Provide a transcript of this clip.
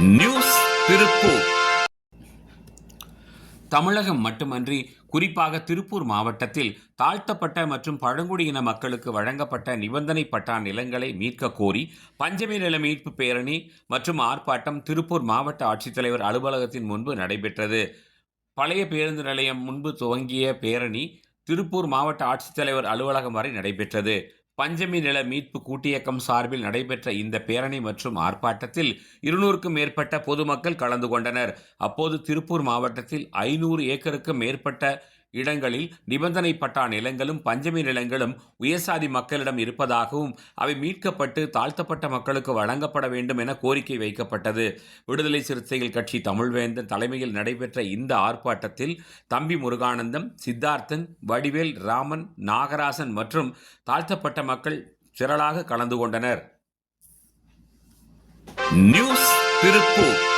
News Tiruppur. தமிழகம் மட்டுமன்றி குறிப்பாக திருப்பூர் மாவட்டத்தில் தாழ்த்தப்பட்ட மற்றும் பழங்குடியின மக்களுக்கு வழங்கப்பட்ட நிபந்தனை பட்டா நிலங்களை மீட்க கோரி பஞ்சமி நில மீட்பு பேரணி மற்றும் ஆர்ப்பாட்டம் திருப்பூர் மாவட்ட ஆட்சித்தலைவர் அலுவலகத்தின் முன்பு நடைபெற்றது. பழைய பேருந்து நிலையம் முன்பு துவங்கிய பேரணி திருப்பூர் மாவட்ட ஆட்சித்தலைவர் அலுவலகம் வரை நடைபெற்றது. பஞ்சமி நில மீட்பு கூட்டியக்கம் சார்பில் நடைபெற்ற இந்த பேரணி மற்றும் ஆர்ப்பாட்டத்தில் இருநூறுக்கும் மேற்பட்ட பொதுமக்கள் கலந்து கொண்டனர். அப்போது திருப்பூர் மாவட்டத்தில் ஐநூறு ஏக்கருக்கும் மேற்பட்ட இடங்களில் நிபந்தனைப்பட்டா நிலங்களும் பஞ்சமி நிலங்களும் உயர்சாதி மக்களிடம் இருப்பதாகவும் அவை மீட்கப்பட்டு தாழ்த்தப்பட்ட மக்களுக்கு வழங்கப்பட வேண்டும் என கோரிக்கை வைக்கப்பட்டது. விடுதலை சிறுத்தைகள் கட்சி தமிழ்வேந்தன் தலைமையில் நடைபெற்ற இந்த ஆர்ப்பாட்டத்தில் தம்பி முருகானந்தம் சித்தார்த்தன் வடிவேல் ராமன் நாகராசன் மற்றும் தாழ்த்தப்பட்ட மக்கள் திரளாக கலந்து கொண்டனர். நியூஸ் திருப்பூர்.